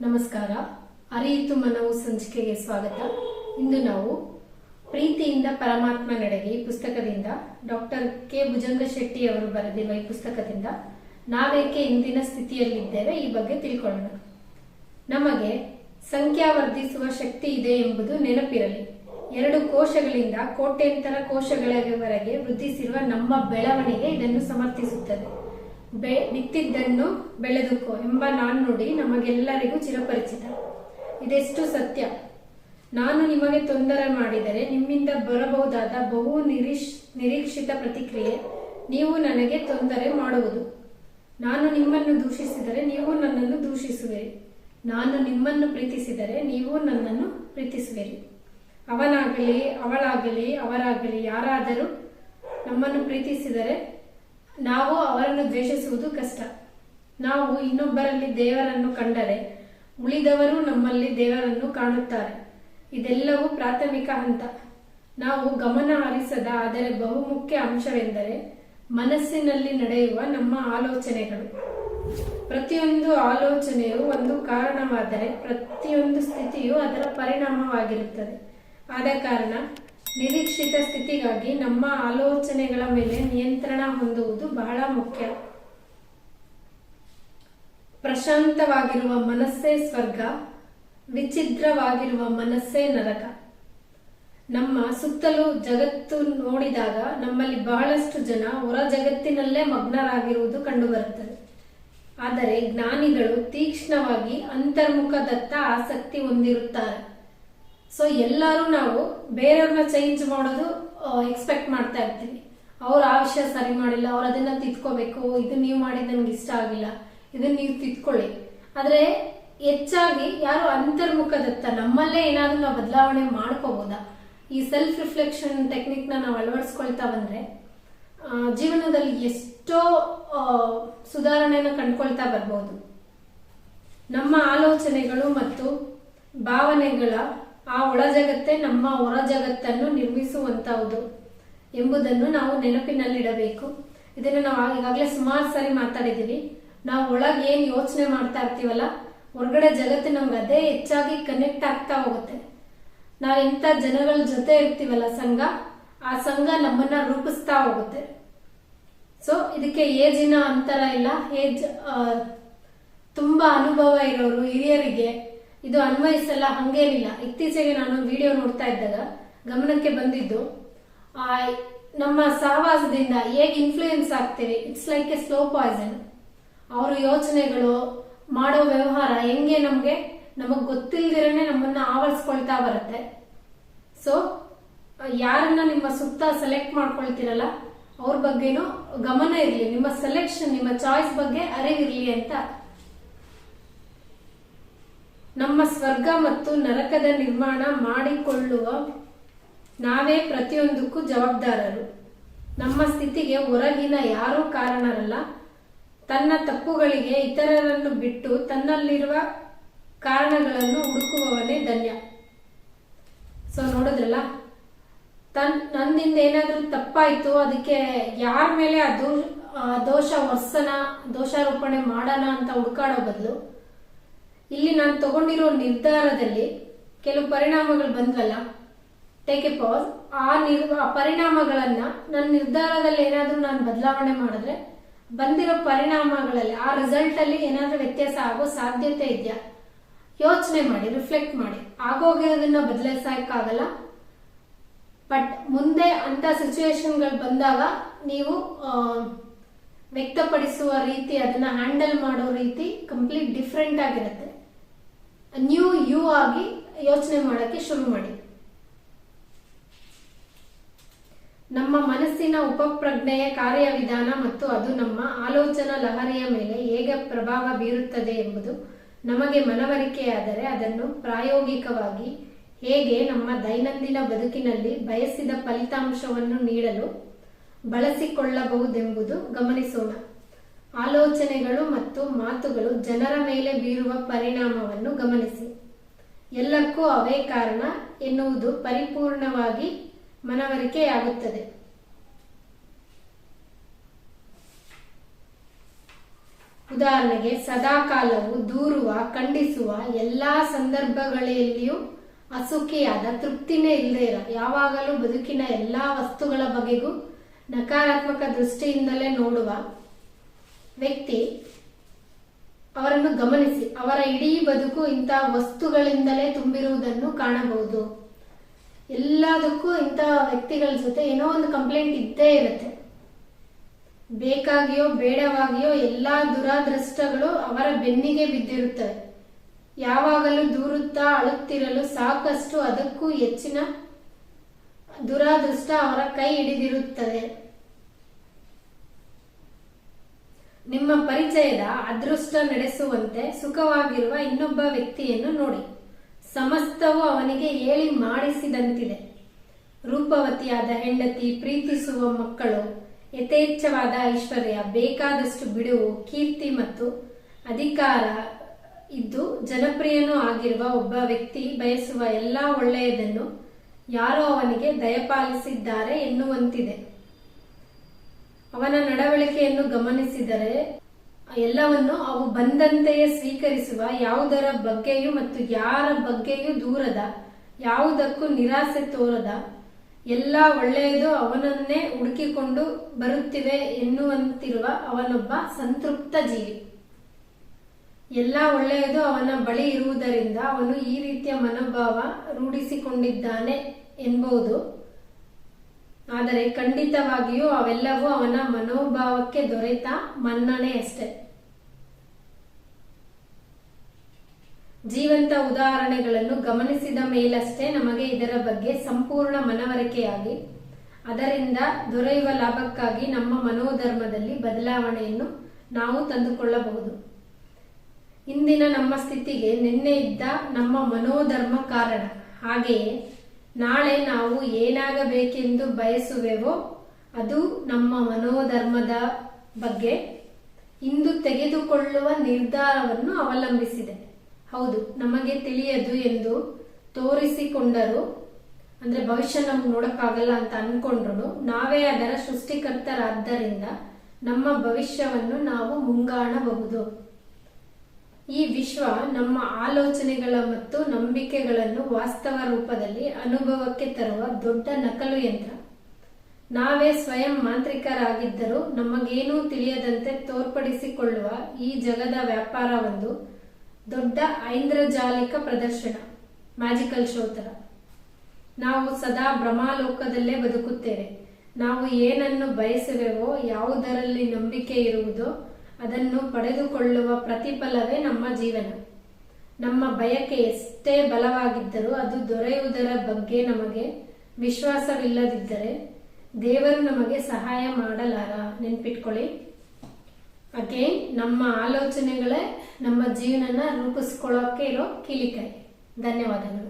ನಮಸ್ಕಾರ. ಅರಿಯಿತು ಮನವು ಸಂಚಿಕೆಗೆ ಸ್ವಾಗತ. ಇಂದು ನಾವು ಪ್ರೀತಿಯಿಂದ ಪರಮಾತ್ಮ ನಡೆಗೆ ಪುಸ್ತಕದಿಂದ ಡಾಕ್ಟರ್ ಕೆ. ಭುಜಂಗ ಶೆಟ್ಟಿ ಅವರು ಬರೆದಿರುವ ಈ ಪುಸ್ತಕದಿಂದ ನಾವೇಕೆ ಇಂದಿನ ಸ್ಥಿತಿಯಲ್ಲಿದ್ದೇವೆ ಈ ಬಗ್ಗೆ ತಿಳ್ಕೊಳ್ಳೋಣ. ನಮಗೆ ಸಂಖ್ಯಾ ವರ್ಧಿಸುವ ಶಕ್ತಿ ಇದೆ ಎಂಬುದು ನೆನಪಿರಲಿ. ಎರಡು ಕೋಶಗಳಿಂದ ಕೋಟ್ಯಂತರ ಕೋಶಗಳವರೆಗೆ ವೃದ್ಧಿಸಿರುವ ನಮ್ಮ ಬೆಳವಣಿಗೆ ಇದನ್ನು ಸಮರ್ಥಿಸುತ್ತದೆ. ಬೆ ಬಿತ್ತಿದ್ದನ್ನು ಬೆಳೆದುಕೋ ಎಂಬ ನಾಣ್ಣುಡಿ ನಮಗೆಲ್ಲರಿಗೂ ಚಿರಪರಿಚಿತ. ಇದೆಷ್ಟು ಸತ್ಯ. ನಾನು ನಿಮಗೆ ತೊಂದರೆ ಮಾಡಿದರೆ ನಿಮ್ಮಿಂದ ಬರಬಹುದಾದ ಬಹು ನಿರೀಶ್, ನಿರೀಕ್ಷಿತ ಪ್ರತಿಕ್ರಿಯೆ ನೀವು ನನಗೆ ತೊಂದರೆ ಮಾಡುವುದು. ನಾನು ನಿಮ್ಮನ್ನು ದೂಷಿಸಿದರೆ ನೀವು ನನ್ನನ್ನು ದೂಷಿಸುವಿರಿ. ನಾನು ನಿಮ್ಮನ್ನು ಪ್ರೀತಿಸಿದರೆ ನೀವು ನನ್ನನ್ನು ಪ್ರೀತಿಸುವಿರಿ. ಅವನಾಗಲಿ, ಅವಳಾಗಲಿ, ಅವರಾಗಲಿ, ಯಾರಾದರೂ ನಮ್ಮನ್ನು ಪ್ರೀತಿಸಿದರೆ ನಾವು ಅವರನ್ನು ದ್ವೇಷಿಸುವುದು ಕಷ್ಟ. ನಾವು ಇನ್ನೊಬ್ಬರಲ್ಲಿ ದೇವರನ್ನು ಕಂಡರೆ ಉಳಿದವರು ನಮ್ಮಲ್ಲಿ ದೇವರನ್ನು ಕಾಣುತ್ತಾರೆ. ಇದೆಲ್ಲವೂ ಪ್ರಾಥಮಿಕ ಹಂತ. ನಾವು ಗಮನ ಹರಿಸದ ಆದರೆ ಬಹುಮುಖ್ಯ ಅಂಶವೆಂದರೆ ಮನಸ್ಸಿನಲ್ಲಿ ನಡೆಯುವ ನಮ್ಮ ಆಲೋಚನೆಗಳು. ಪ್ರತಿಯೊಂದು ಆಲೋಚನೆಯು ಒಂದು ಕಾರಣವಾದರೆ ಪ್ರತಿಯೊಂದು ಸ್ಥಿತಿಯು ಅದರ ಪರಿಣಾಮವಾಗಿರುತ್ತದೆ. ಆದ ಕಾರಣ ನಿರೀಕ್ಷಿತ ಸ್ಥಿತಿಗಾಗಿ ನಮ್ಮ ಆಲೋಚನೆಗಳ ಮೇಲೆ ನಿಯಂತ್ರಣ ಹೊಂದುವುದು ಬಹಳ ಮುಖ್ಯ. ಪ್ರಶಾಂತವಾಗಿರುವ ಮನಸ್ಸೇ ಸ್ವರ್ಗ ವಿಚಿದ್ರವಾಗಿರುವ ಮನಸ್ಸೇ ನರಕ. ನಮ್ಮ ಸುತ್ತಲೂ ಜಗತ್ತು ನೋಡಿದಾಗ ನಮ್ಮಲ್ಲಿ ಬಹಳಷ್ಟು ಜನ ಹೊರ ಜಗತ್ತಿನಲ್ಲೇ ಮಗ್ನರಾಗಿರುವುದು ಕಂಡುಬರುತ್ತದೆ. ಆದರೆ ಜ್ಞಾನಿಗಳು ತೀಕ್ಷ್ಣವಾಗಿ ಅಂತರ್ಮುಖದತ್ತ ಆಸಕ್ತಿ ಹೊಂದಿರುತ್ತಾರೆ. ಸೊ ಎಲ್ಲರೂ ನಾವು ಬೇರೆಯವ್ರನ್ನ ಚೇಂಜ್ ಮಾಡೋದು ಎಕ್ಸ್ಪೆಕ್ಟ್ ಮಾಡ್ತಾ ಇರ್ತೀವಿ. ಅವ್ರ ಆ ವಿಷಯ ಸರಿ ಮಾಡಿಲ್ಲ, ಅವ್ರು ಅದನ್ನ ತಿದ್ಕೋಬೇಕು, ಇದು ನೀವು ಮಾಡಿದ ನನ್ಗೆ ಇಷ್ಟ ಆಗಿಲ್ಲ ಇದನ್ನ ನೀವು ತಿದ್ಕೊಳ್ಳಿ. ಆದ್ರೆ, ಹೆಚ್ಚಾಗಿ ಯಾರು ಅಂತರ್ಮುಖದತ್ತ, ನಮ್ಮಲ್ಲೇ ಏನಾದ್ರೂ ನಾವು ಬದಲಾವಣೆ ಮಾಡ್ಕೋಬಹುದಾ ಈ ಸೆಲ್ಫ್ ರಿಫ್ಲೆಕ್ಷನ್ ಟೆಕ್ನಿಕ್ನ ನಾವು ಅಳವಡಿಸ್ಕೊಳ್ತಾ ಬಂದ್ರೆ ಜೀವನದಲ್ಲಿ ಎಷ್ಟೋ ಸುಧಾರಣೆಯನ್ನು ಕಂಡ್ಕೊಳ್ತಾ ಬರ್ಬೋದು. ನಮ್ಮ ಆಲೋಚನೆಗಳು ಮತ್ತು ಭಾವನೆಗಳ ಆ ಒಳ ಜಗತ್ತೇ ನಮ್ಮ ಹೊರ ಜಗತ್ತನ್ನು ನಿರ್ಮಿಸುವಂತಹುದು ಎಂಬುದನ್ನು ನಾವು ನೆನಪಿನಲ್ಲಿಡಬೇಕು. ಇದನ್ನು ನಾವು ಈಗಾಗಲೇ ಸುಮಾರು ಸಾರಿ ಮಾತಾಡಿದೀವಿ ನಾವು ಒಳಗೆ ಏನು ಯೋಚನೆ ಮಾಡ್ತಾ ಇರ್ತೀವಲ್ಲ, ಹೊರಗಡೆ ಜಗತ್ತು ನಮ್ಗೆ ಅದೇ ಹೆಚ್ಚಾಗಿ ಕನೆಕ್ಟ್ ಆಗ್ತಾ ಹೋಗುತ್ತೆ. ನಾವು ಎಂತ ಜನಗಳ ಜೊತೆ ಇರ್ತೀವಲ್ಲ ಸಂಘ, ಆ ಸಂಘ ನಮ್ಮನ್ನ ರೂಪಿಸ್ತಾ ಹೋಗುತ್ತೆ. ಸೊ ಇದಕ್ಕೆ ಏಜಿನ ಅಂತರ ಇಲ್ಲ. ಏಜ್ ತುಂಬಾ ಅನುಭವ ಇರೋರು, ಹಿರಿಯರಿಗೆ ಇದು ಅನ್ವಯಿಸಲ್ಲ, ಹಂಗೇನಿಲ್ಲ. ಇತ್ತೀಚೆಗೆ ನಾನು ವಿಡಿಯೋ ನೋಡ್ತಾ ಇದ್ದಾಗ ಗಮನಕ್ಕೆ ಬಂದಿದ್ದು ನಮ್ಮ ಸಹವಾಸದಿಂದ ಹೇಗೆ ಇನ್ಫ್ಲೂಯೆನ್ಸ್ ಆಗ್ತೀವಿ? It's like a slow poison ಅವರ ಯೋಚನೆಗಳು, ಮಾಡೋ ವ್ಯವಹಾರ ಹೆಂಗೆ ನಮಗೆ? ನಮಗ್ ಗೊತ್ತಿಲ್ದಿರನೆ ನಮ್ಮನ್ನ ಆವರಿಸ್ಕೊಳ್ತಾ ಬರುತ್ತೆ. ಸೊ ಯಾರನ್ನ ನಿಮ್ಮ ಸುತ್ತ ಸೆಲೆಕ್ಟ್ ಮಾಡ್ಕೊಳ್ತೀರಲ್ಲ, ಅವ್ರ ಬಗ್ಗೆನೂ ಗಮನ ಇರಲಿ. ನಿಮ್ಮ ಸೆಲೆಕ್ಷನ್ ನಿಮ್ಮ ಚಾಯ್ಸ್ ಬಗ್ಗೆ ಅರಿವಿರಲಿ ಅಂತ ನಮ್ಮ ಸ್ವರ್ಗ ಮತ್ತು ನರಕದ ನಿರ್ಮಾಣ ಮಾಡಿಕೊಳ್ಳುವ ನಾವೇ ಪ್ರತಿಯೊಂದಕ್ಕೂ ಜವಾಬ್ದಾರರು. ನಮ್ಮ ಸ್ಥಿತಿಗೆ ಹೊರಗಿನ ಯಾರೂ ಕಾರಣರಲ್ಲ. ತನ್ನ ತಪ್ಪುಗಳಿಗೆ ಇತರರನ್ನು ಬಿಟ್ಟು ತನ್ನಲ್ಲಿರುವ ಕಾರಣಗಳನ್ನು ಹುಡುಕುವವನೇ ಧನ್ಯ. ಸೊ ನೋಡಿದ್ರಲ್ಲ? ತನ್, ನನ್ನಿಂದ ಏನಾದರೂ ತಪ್ಪಾಯಿತು, ಅದಕ್ಕೆ ಯಾರ ಮೇಲೆ ಆ ದೋಷ ಹೊಸನ ದೋಷಾರೋಪಣೆ ಮಾಡೋಣ ಅಂತ ಹುಡುಕಾಡೋ ಬದಲು ಇಲ್ಲಿ ನಾನು ತಗೊಂಡಿರೋ ನಿರ್ಧಾರದಲ್ಲಿ ಕೆಲವು ಪರಿಣಾಮಗಳು ಬಂದ್ವಲ್ಲ? ಟೇಕ್ ಎ ಪಾಸ್ ಆ ನಿರ್, ಆ ಪರಿಣಾಮಗಳನ್ನ ನನ್ನ ನಿರ್ಧಾರದಲ್ಲಿ ಏನಾದರೂ ನಾನು ಬದಲಾವಣೆ ಮಾಡಿದ್ರೆ, ಬಂದಿರೋ ಪರಿಣಾಮಗಳಲ್ಲಿ, ಆ ರಿಸಲ್ಟ್ ಅಲ್ಲಿ ಏನಾದರೂ ವ್ಯತ್ಯಾಸ ಆಗೋ ಸಾಧ್ಯತೆ ಇದೆಯಾ? ಯೋಚನೆ ಮಾಡಿ ರಿಫ್ಲೆಕ್ಟ್ ಮಾಡಿ. ಆಗೋಗಿರೋದನ್ನ ಬದಲಾಯಿಸಕ್ಕಾಗಲ್ಲ. ಬಟ್ ಮುಂದೆ ಅಂತ ಸಿಚುವೇಶನ್ಗಳು ಬಂದಾಗ ನೀವು ವ್ಯಕ್ತಪಡಿಸುವ ರೀತಿ, ಅದನ್ನ ಹ್ಯಾಂಡಲ್ ಮಾಡೋ ರೀತಿ ಕಂಪ್ಲೀಟ್ ಡಿಫ್ರೆಂಟ್ ಆಗಿರುತ್ತೆ. ನ್ಯೂ ಯು ಆಗಿ ಯೋಚನೆ ಮಾಡಕ್ಕೆ ಶುರು ಮಾಡಿ. ನಮ್ಮ ಮನಸ್ಸಿನ ಉಪಪ್ರಜ್ಞೆಯ ಕಾರ್ಯವಿಧಾನ ಮತ್ತು ಅದು ನಮ್ಮ ಆಲೋಚನಾ ಲಹರಿಯ ಮೇಲೆ ಹೇಗೆ ಪ್ರಭಾವ ಬೀರುತ್ತದೆ ಎಂಬುದು ನಮಗೆ ಮನವರಿಕೆಯಾದರೆ ಅದನ್ನು ಪ್ರಾಯೋಗಿಕವಾಗಿ ಹೇಗೆ ನಮ್ಮ ದೈನಂದಿನ ಬದುಕಿನಲ್ಲಿ ಬಯಸಿದ ಫಲಿತಾಂಶವನ್ನು ನೀಡಲು ಬಳಸಿಕೊಳ್ಳಬಹುದೆಂಬುದು ಗಮನಿಸೋಣ. ಆಲೋಚನೆಗಳು ಮತ್ತು ಮಾತುಗಳು ಜನರ ಮೇಲೆ ಬೀರುವ ಪರಿಣಾಮವನ್ನು ಗಮನಿಸಿ. ಎಲ್ಲಕ್ಕೂ ಅವೇ ಕಾರಣ ಎನ್ನುವುದು ಪರಿಪೂರ್ಣವಾಗಿ ಮನವರಿಕೆಯಾಗುತ್ತದೆ. ಉದಾಹರಣೆಗೆ, ಸದಾಕಾಲವು ದೂರುವ, ಖಂಡಿಸುವ ಎಲ್ಲಾ ಸಂದರ್ಭಗಳಲ್ಲಿಯೂ ಅಸುಖಿಯಾದ, ತೃಪ್ತಿನೇ ಇಲ್ಲದೇ ಇರ, ಯಾವಾಗಲೂ ಬದುಕಿನ ಎಲ್ಲಾ ವಸ್ತುಗಳ ಬಗೆಗೂ ನಕಾರಾತ್ಮಕ ದೃಷ್ಟಿಯಿಂದಲೇ ನೋಡುವ ವ್ಯಕ್ತಿ ಅವರನ್ನು ಗಮನಿಸಿ, ಅವರ ಇಡೀ ಬದುಕು ಇಂತಹ ವಸ್ತುಗಳಿಂದಲೇ ತುಂಬಿರುವುದನ್ನು ಕಾಣಬಹುದು. ಎಲ್ಲದಕ್ಕೂ ಇಂತಹ ವ್ಯಕ್ತಿಗಳ ಜೊತೆ ಏನೋ ಒಂದು ಕಂಪ್ಲೇಂಟ್ ಇದ್ದೇ ಇರುತ್ತೆ. ಬೇಕಾಗಿಯೋ, ಬೇಡವಾಗಿಯೋ ಎಲ್ಲಾ ದುರಾದೃಷ್ಟಗಳು ಅವರ ಬೆನ್ನಿಗೆ ಬಿದ್ದಿರುತ್ತವೆ. ಯಾವಾಗಲೂ ದೂರುತ್ತಾ ಅಳುತ್ತಿರಲು ಸಾಕಷ್ಟು ಅದಕ್ಕೂ ಹೆಚ್ಚಿನ ದುರಾದೃಷ್ಟ ಅವರ ಕೈ ಹಿಡಿದಿರುತ್ತದೆ. ನಿಮ್ಮ ಪರಿಚಯದ ಅದೃಷ್ಟ ನಡೆಸುವಂತೆ ಸುಖವಾಗಿರುವ ಇನ್ನೊಬ್ಬ ವ್ಯಕ್ತಿಯನ್ನು ನೋಡಿ. ಸಮಸ್ತವು ಅವನಿಗೆ ಹೇಳಿ ಮಾಡಿಸಿದಂತಿದೆ. ರೂಪವತಿಯಾದ ಹೆಂಡತಿ ಪ್ರೀತಿಸುವ ಮಕ್ಕಳು, ಯಥೇಚ್ಛವಾದ ಐಶ್ವರ್ಯ, ಬೇಕಾದಷ್ಟು ಬಿಡುವು, ಕೀರ್ತಿ ಮತ್ತು ಅಧಿಕಾರ ಇದ್ದು ಜನಪ್ರಿಯನೂ ಆಗಿರುವ ಒಬ್ಬ ವ್ಯಕ್ತಿ ಬಯಸುವ ಎಲ್ಲಾ ಒಳ್ಳೆಯದನ್ನು ಯಾರೋ ಅವನಿಗೆ ದಯಪಾಲಿಸಿದ್ದಾರೆ ಎನ್ನುವಂತಿದೆ. ಅವನ ನಡವಳಿಕೆಯನ್ನು ಗಮನಿಸಿದರೆ ಎಲ್ಲವನ್ನು ಅವು ಬಂದಂತೆಯೇ ಸ್ವೀಕರಿಸುವ ಯಾವುದರ ಬಗ್ಗೆಯೂ ಮತ್ತು ಯಾರ ಬಗ್ಗೆಯೂ ದೂರದ, ಯಾವುದಕ್ಕೂ ನಿರಾಸೆ ತೋರದ ಎಲ್ಲ ಒಳ್ಳೆಯದು ಅವನನ್ನೇ ಹುಡುಕಿಕೊಂಡು ಬರುತ್ತಿವೆ ಎನ್ನುವಂತಿರುವ ಅವನೊಬ್ಬ ಸಂತೃಪ್ತ ಜೀವಿ. ಎಲ್ಲ ಒಳ್ಳೆಯದು ಅವನ ಬಳಿ ಇರುವುದರಿಂದ ಅವನು ಈ ರೀತಿಯ ಮನೋಭಾವ ರೂಢಿಸಿಕೊಂಡಿದ್ದಾನೆ ಎನ್ಬಹುದು ಆದರೆ ಖಂಡಿತವಾಗಿಯೂ ಅವೆಲ್ಲವೂ ಅವನ ಮನೋಭಾವಕ್ಕೆ ದೊರೆತ ಮನ್ನಣೆ ಅಷ್ಟೇ. ಜೀವಂತ ಉದಾಹರಣೆಗಳನ್ನು ಗಮನಿಸಿದ ಮೇಲಷ್ಟೇ ನಮಗೆ ಇದರ ಬಗ್ಗೆ ಸಂಪೂರ್ಣ ಮನವರಿಕೆಯಾಗಿ, ಅದರಿಂದ ದೊರೆಯುವ ಲಾಭಕ್ಕಾಗಿ ನಮ್ಮ ಮನೋಧರ್ಮದಲ್ಲಿ ಬದಲಾವಣೆಯನ್ನು ನಾವು ತಂದುಕೊಳ್ಳಬಹುದು. ಇಂದಿನ ನಮ್ಮ ಸ್ಥಿತಿಗೆ ನಿನ್ನೆ ಇದ್ದ ನಮ್ಮ ಮನೋಧರ್ಮ ಕಾರಣ. ಹಾಗೆಯೇ ನಾಳೆ ನಾವು ಏನಾಗಬೇಕೆಂದು ಬಯಸುವೆವೋ ಅದು ನಮ್ಮ ಮನೋಧರ್ಮದ ಬಗ್ಗೆ ಇಂದು ತೆಗೆದುಕೊಳ್ಳುವ ನಿರ್ಧಾರವನ್ನು ಅವಲಂಬಿಸಿದೆ. ಹೌದು, ನಮಗೆ ತಿಳಿಯದು ಎಂದು ತೋರಿಸಿಕೊಂಡರು. ಅಂದ್ರೆ ಭವಿಷ್ಯ ನಮ್ಗೆ ನೋಡಕ್ಕಾಗಲ್ಲ ಅಂತ ಅನ್ಕೊಂಡ್ರು ನಾವೇ ಅದರ ಸೃಷ್ಟಿಕರ್ತರಾದ್ದರಿಂದ ನಮ್ಮ ಭವಿಷ್ಯವನ್ನು ನಾವು ಮುಂಗಾಣಬಹುದು. ಈ ವಿಶ್ವ ನಮ್ಮ ಆಲೋಚನೆಗಳ ಮತ್ತು ನಂಬಿಕೆಗಳನ್ನು ವಾಸ್ತವ ರೂಪದಲ್ಲಿ ಅನುಭವಕ್ಕೆ ತರುವ ದೊಡ್ಡ ನಕಲು ಯಂತ್ರ. ನಾವೇ ಸ್ವಯಂ ಮಾಂತ್ರಿಕರಾಗಿದ್ದರೂ ನಮಗೇನೂ ತಿಳಿಯದಂತೆ ತೋರ್ಪಡಿಸಿಕೊಳ್ಳುವ ಈ ಜಗದ ವ್ಯಾಪಾರ ಒಂದು ದೊಡ್ಡ ಐಂದ್ರಜಾಲಿಕ ಪ್ರದರ್ಶನ, ಮ್ಯಾಜಿಕಲ್ ಶೋ ತರ ನಾವು ಸದಾ ಭ್ರಮಾಲೋಕದಲ್ಲೇ ಬದುಕುತ್ತೇವೆ. ನಾವು ಏನನ್ನು ಬಯಸುವೆವೋ ಯಾವುದರಲ್ಲಿ ನಂಬಿಕೆ ಇರುವುದೋ ಅದನ್ನು ಪಡೆದುಕೊಳ್ಳುವ ಪ್ರತಿಫಲವೇ ನಮ್ಮ ಜೀವನ. ನಮ್ಮ ಬಯಕೆ ಎಷ್ಟೇ ಬಲವಾಗಿದ್ದರೂ ಅದು ದೊರೆಯುವುದರ ಬಗ್ಗೆ ನಮಗೆ ವಿಶ್ವಾಸವಿಲ್ಲದಿದ್ದರೆ ದೇವರು ನಮಗೆ ಸಹಾಯ ಮಾಡಲಾರ ನೆನ್ಪಿಟ್ಕೊಳ್ಳಿ. ಅಗೇನ್ ನಮ್ಮ ಆಲೋಚನೆಗಳೇ ನಮ್ಮ ಜೀವನನ ರೂಪಿಸ್ಕೊಳ್ಳೋಕೆ ಇರೋ ಕೀಲಿಕಾಯಿ ಧನ್ಯವಾದಗಳು.